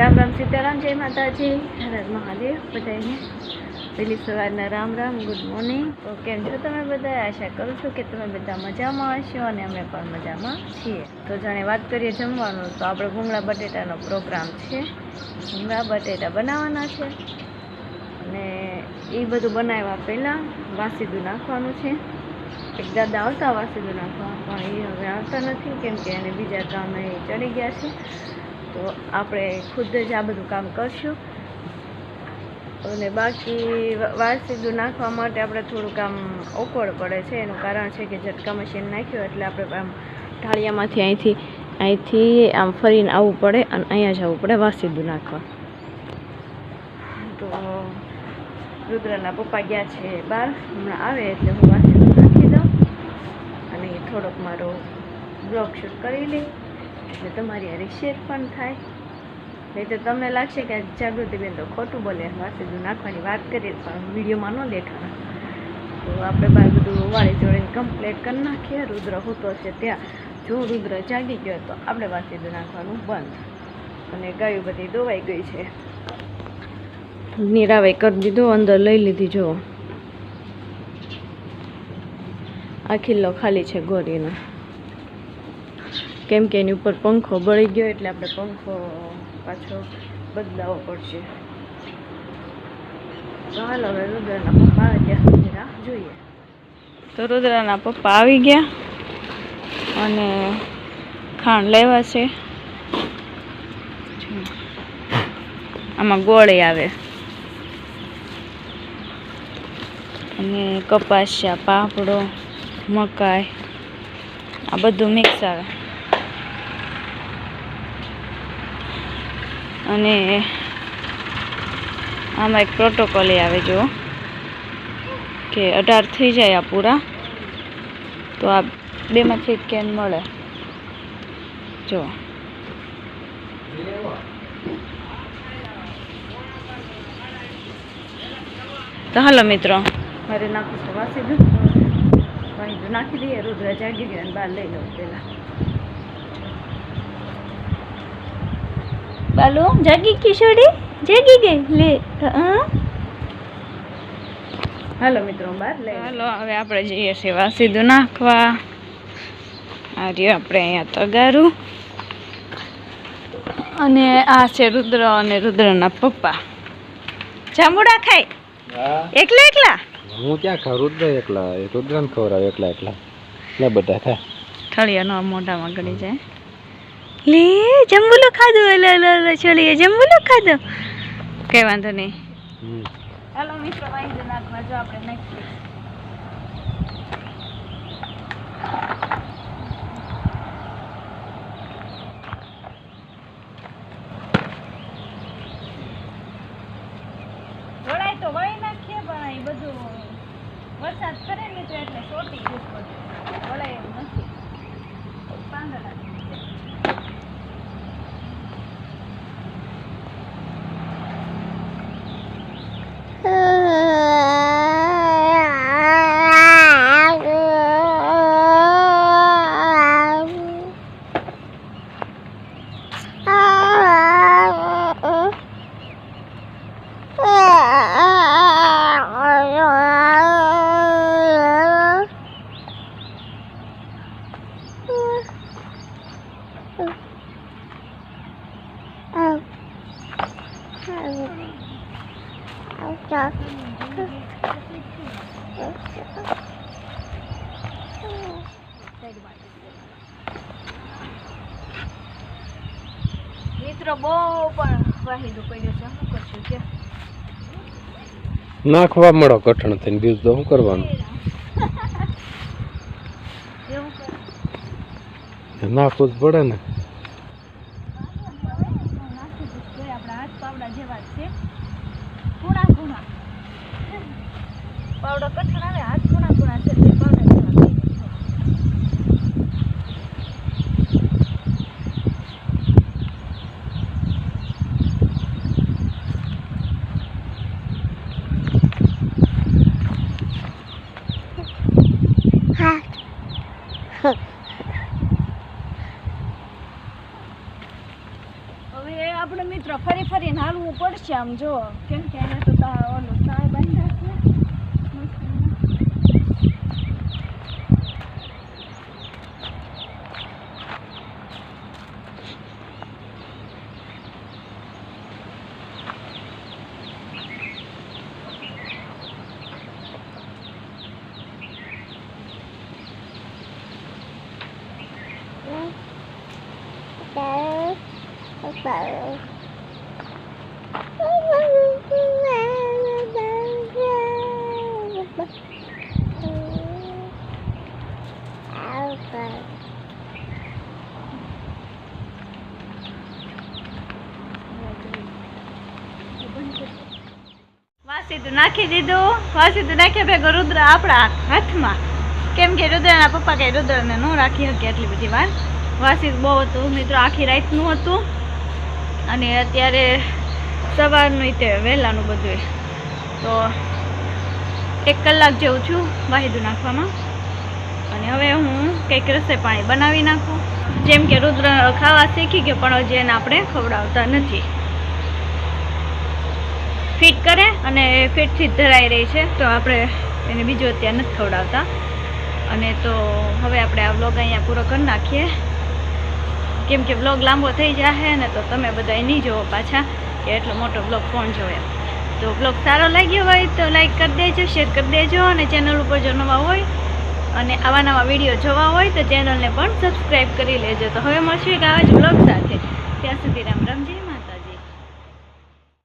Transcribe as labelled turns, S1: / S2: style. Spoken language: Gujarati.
S1: રામ રામ સીતારામ, જય માતાજી. હરદ મહાદેવ બધાને પહેલી સવારના રામ રામ, ગુડ મોર્નિંગ. તો કેમ છો તમે બધા? આશા કરું છું કે તમે બધા મજામાં હશો અને અમે પણ મજામાં છીએ. તો જાણે વાત કરીએ જમવાનું, તો આપણે ભૂંગળા બટેટાનો પ્રોગ્રામ છે. ભૂંગળા બટેટા બનાવવાના છે. અને એ બધું બનાવ્યા પહેલાં વાસીદું નાખવાનું છે. એક દાદા આવતા વાસીદું નાખવા, પણ એ હવે આવતા નથી, કેમ કે એને બીજા કામે ચડી ગયા છે. તો આપણે ખુદ જ આ બધું કામ કરશું. અને બાકી વા- સીધું નાખવા માટે આપણે થોડુંક આમ ઓકવડ પડે છે. એનું કારણ છે કે ઝટકા મશીન નાખ્યું એટલે આપણે આમ ઢાળિયામાંથી અહીંથી અહીંથી આમ ફરીને આવવું પડે અને અહીંયા જવું પડે વાસીદું નાખવા. તો રુદ્રના પપ્પા ગયા છે બહાર. હમણાં આવે એટલે હું વાસીદું નાખી દઉં. અને થોડોક મારો બ્લોગ શૂટ કરી લઈ એટલે તમારી હારે શેર પણ થાય. નહીં તો તમને લાગશે કે જાગૃતિબેન તો ખોટું બોલે. વાસીદું નાખવાની વાત કરીએ પણ વિડીયોમાં ન દેખાડા તો આપણે બાર બધું વાળી જોડીને કમ્પ્લેટ કરી નાખીએ. રુદ્ર હોતો છે ત્યાં. જો રુદ્ર જાગી ગયો તો આપણે વાસીદું નાખવાનું બંધ. અને ગાયું બધી દોવાઈ ગઈ છે. નીરાવે કરી દીધું, અંદર લઈ લીધી, જો. આ ખિલ્લો ખાલી છે ગોરીનો. કેમ કે એની ઉપર પંખો બળી ગયો એટલે આપણે પંખો પાછો બદલાવો પડશે. ચાલો હવે રુદ્રના પપ્પા આવે રાહ જોઈએ. તો રુદ્રના પપ્પા આવી ગયા અને ખાંડ લેવા છે. આમાં ગોળે આવે. અને કપાસિયા, પાપડો, મકાઈ, આ બધું મિક્સ આવે. અને આમાં એક પ્રોટોકોલ આવે જો, કે અઢાર થઈ જાય આ પૂરા, તો આ બેમાંથી એક કેન મળે. જો. તો હાલો મિત્રો. મારે નાખું તો વાસી દઉં. નાખી દઈએ, રુદ્ર જાગી અને બહાર લઈ લઉં પેલા બાલુ જાગી કિશોરી જાગી ગઈ? લે હાલો મિત્રો બહાર લે હાલો હવે આપણે જઈએ છીએ વાસીદું નાખવા. આ રહ્યું આપણે અહીંયા તગારું. અને આ છે રુદ્ર અને રુદ્રના પપ્પા. જાંબુડા ખાય? એકલા એકલા?
S2: હું ક્યાં ખાવ રુદ્ર એકલા. રુદ્ર રુદ્રને ખવડાવ એકલા એકલા. ને બધા ખા.
S1: થળિયાનો મોઢામાં ગળી જાય. લે જંબુલો ખાધું એટલે લે છોલીએ છોડીએ જંબુલો ખાધું. કઈ વાંધો નહીં. હાલો મિત્રો વાઈ નાખવા જો આપણે નાખીએ ઢોળાય તો વાળી નાખીએ પણ એ બધું વરસાદ કરે ને તો એટલે ચોટી ગયું બધું ઢોળાય એવું નથી પાંદડા મિત્રો બહુ પણ વાહિદો પડ્યો છે. શું કરશું કે?
S2: નાખવા મળો કઠણ થઈને. બીજું તો શું કરવાનું? નાખવું જ પડે ને
S1: નાખી દીધું તોય આપણા હાથ પાવડા જેવા જ છે કુણા કુણા પાવડો કઠણ આવે, હાથ ખૂણા ખૂણા છે તે પાવડા જેવા થઈ જાય છે. હવે આપણે મિત્રો ફરી ફરીને હાલવું પડશે આમ જો, કેમ કે એને તો ઓલું તાર વાસીતું નાખી દીધું. વાસીતું નાખ્યા ભેગો રુદ્ર આપણા હાથમાં. કેમ કે રુદ્રના પપ્પા કે રુદ્રને ન રાખી શકે એટલી બધી વાર. વાસી બહુ હતું. મિત્રો, આખી રાતનું હતું. અને અત્યારે સવારનું તે વહેલાનું બધું તો એક કલાક જેવું છું વાહિદું નાખવામાં. અને હવે હું કંઈક રસોઈ પાણી બનાવી નાખું. જેમ કે રુદ્ર ખાવા શીખી ગયો, પણ હજી એને આપણે ખવડાવતા નથી. ફિટ કરે અને ફિટથી ધરાઈ રહી છે. તો આપણે એને બીજું અત્યારે નથી ખવડાવતા. અને તો હવે આપણે આ વ્લોગ અહીંયા પૂરો કરી નાખીએ. કેમ કે બ્લોગ લાંબો થઈ જશે ને તો તમે બધા નહીં જોવો પાછા, કે એટલો મોટો બ્લોગ કોણ જોવે. તો વ્લોગ સારો લાગ્યો હોય તો લાઈક કરી દેજો શેર કરી દેજો અને ચેનલ ઉપર જો નવા હોય અને આવા નવા વીડિયો જોવા હોય તો ચેનલને પણ સબસ્ક્રાઈબ કરી લેજો. તો હવે મળશું એક આવા જ બ્લોગ સાથે. ત્યાં સુધી રામ રામ, જય મા-